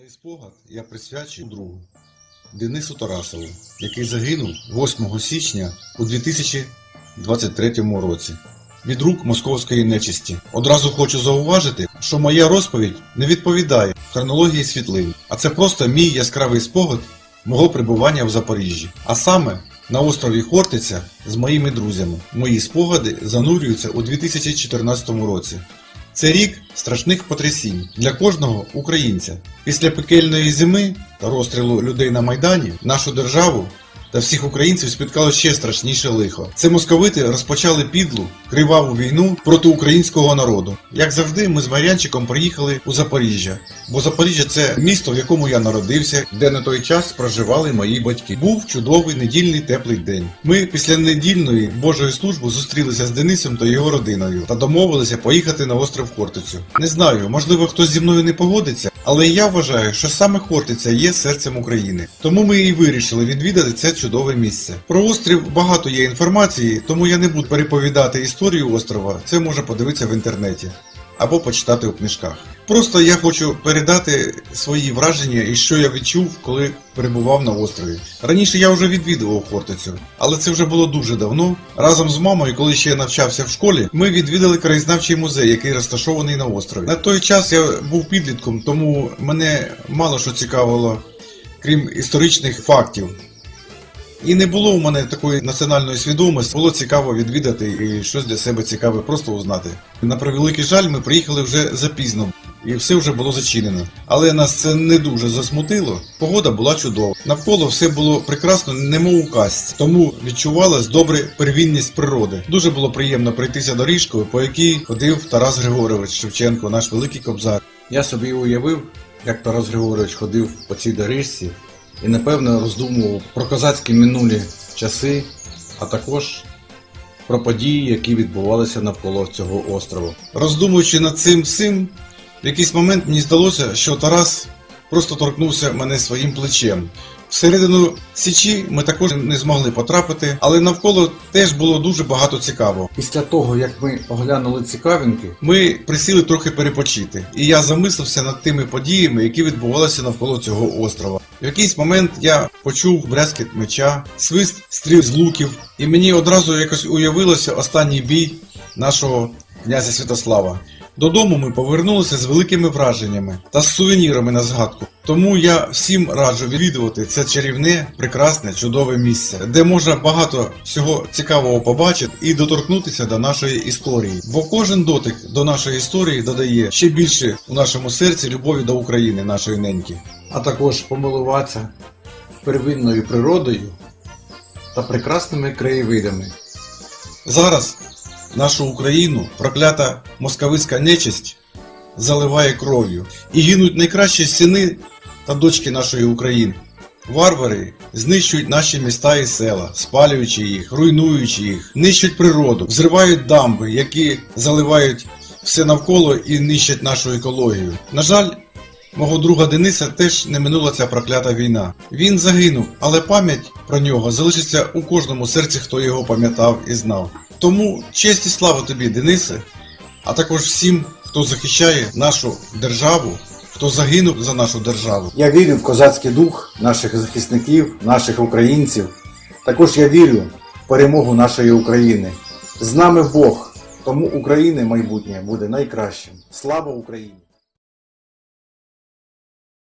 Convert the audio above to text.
Цей спогад я присвячую другу Денису Тарасову, який загинув 8 січня у 2023 році від рук московської нечисті. Одразу хочу зауважити, що моя розповідь не відповідає хронології світлин, а це просто мій яскравий спогад мого перебування в Запоріжжі, а саме на острові Хортиця з моїми друзями. Мої спогади занурюються у 2014 році. Це рік страшних потрясінь для кожного українця. Після пекельної зими та розстрілу людей на Майдані нашу державу та всіх українців спіткало ще страшніше лихо. Це московити розпочали підлу, криваву війну проти українського народу. Як завжди, ми з Мар'янчиком приїхали у Запоріжжя, бо Запоріжжя це місто, в якому я народився, де на той час проживали мої батьки. Був чудовий недільний теплий день. Ми після недільної Божої служби зустрілися з Денисом та його родиною та домовилися поїхати на остров Хортицю. Не знаю, можливо, хтось зі мною не погодиться, але я вважаю, що саме Хортиця є серцем України. Тому ми і вирішили відвідати це чудове місце. Про острів багато є інформації, тому я не буду переповідати історію острова. Це можна подивитися в інтернеті або почитати у книжках. Просто я хочу передати свої враження і що я відчув, коли перебував на острові. Раніше я вже відвідував Хортицю, але це вже було дуже давно. Разом з мамою, коли ще я навчався в школі, ми відвідали краєзнавчий музей, який розташований на острові. На той час я був підлітком, тому мене мало що цікавило, крім історичних фактів. І не було у мене такої національної свідомості, було цікаво відвідати і щось для себе цікаве просто узнати. На превеликий жаль, ми приїхали вже запізно, і все вже було зачинено. Але нас це не дуже засмутило. Погода була чудова. Навколо все було прекрасно, немов у казці. Тому відчувалась добре первінність природи. Дуже було приємно пройтися доріжкою, по якій ходив Тарас Григорович Шевченко, наш великий кобзар. Я собі уявив, як Тарас Григорович ходив по цій доріжці і напевно роздумував про козацькі минулі часи, а також про події, які відбувалися навколо цього острову. Роздумуючи над цим всім, в якийсь момент мені здалося, що Тарас просто торкнувся мене своїм плечем. Всередину січі ми також не змогли потрапити, але навколо теж було дуже багато цікавого. Після того, як ми оглянули цікавинки, ми присіли трохи перепочити, і я замислився над тими подіями, які відбувалися навколо цього острова. В якийсь момент я почув брязкіт меча, свист стріл з луків, і мені одразу якось уявилося останній бій нашого князя Святослава. Додому ми повернулися з великими враженнями та з сувенірами на згадку. Тому я всім раджу відвідувати це чарівне, прекрасне, чудове місце, де можна багато всього цікавого побачити і доторкнутися до нашої історії. Бо кожен дотик до нашої історії додає ще більше у нашому серці любові до України, нашої неньки. А також помилуватися первинною природою та прекрасними краєвидами. Зараз нашу Україну проклята московицька нечисть заливає кров'ю і гинуть найкращі сини та дочки нашої України. Варвари знищують наші міста і села, спалюючи їх, руйнуючи їх, нищать природу, взривають дамби, які заливають все навколо і нищать нашу екологію. На жаль, мого друга Дениса теж не минула ця проклята війна. Він загинув, але пам'ять про нього залишиться у кожному серці, хто його пам'ятав і знав. Тому честь і слава тобі, Денисе, а також всім, хто захищає нашу державу, хто загинув за нашу державу. Я вірю в козацький дух наших захисників, наших українців. Також я вірю в перемогу нашої України. З нами Бог, тому України майбутнє буде найкращим. Слава Україні!